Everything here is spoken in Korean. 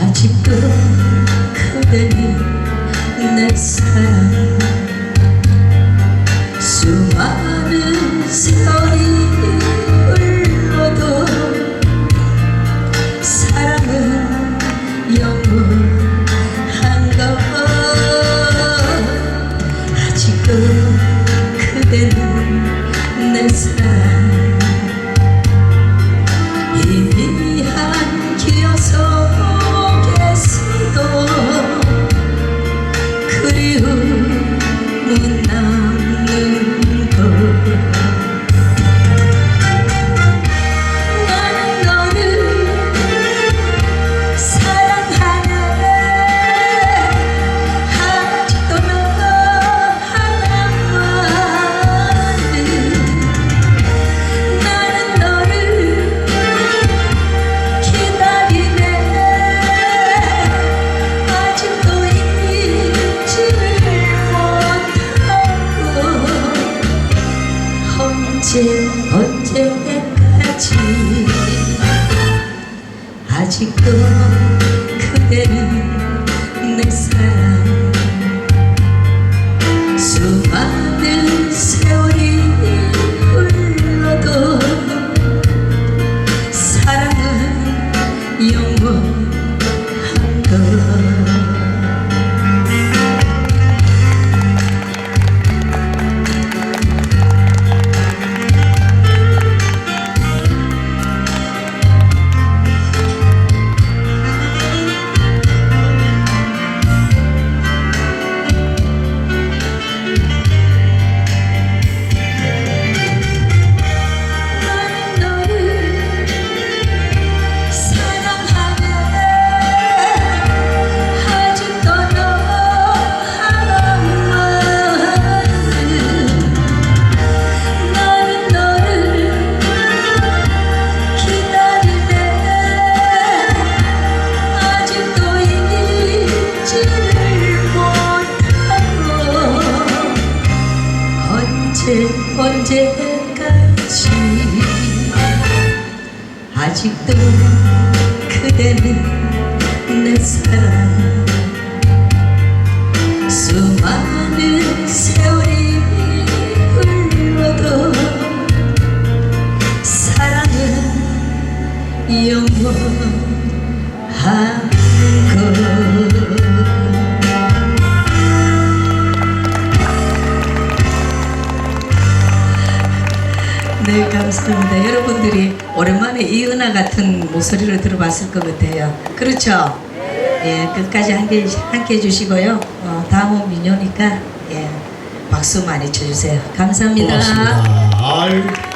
아직도 그대는 내 사랑. 수많은 세월이 흘러도 사랑은 영원한 것. 아직도 그대는 그리움은 남 언제 언제까지? 아직도 그대는 내 사랑. 수많은 언제 언제까지? 아직도 그대는 내 사랑. 수많은 세월이 흘러도 사랑은 영원한 것 네, 감사합니다. 여러분들이 오랜만에 이은하 같은 목소리를 들어봤을 것 같아요. 그렇죠? 예, 끝까지 함께, 함께 해주시고요. 어, 다음은 민요니까, 예, 박수 많이 쳐주세요. 감사합니다. 고맙습니다. 아유.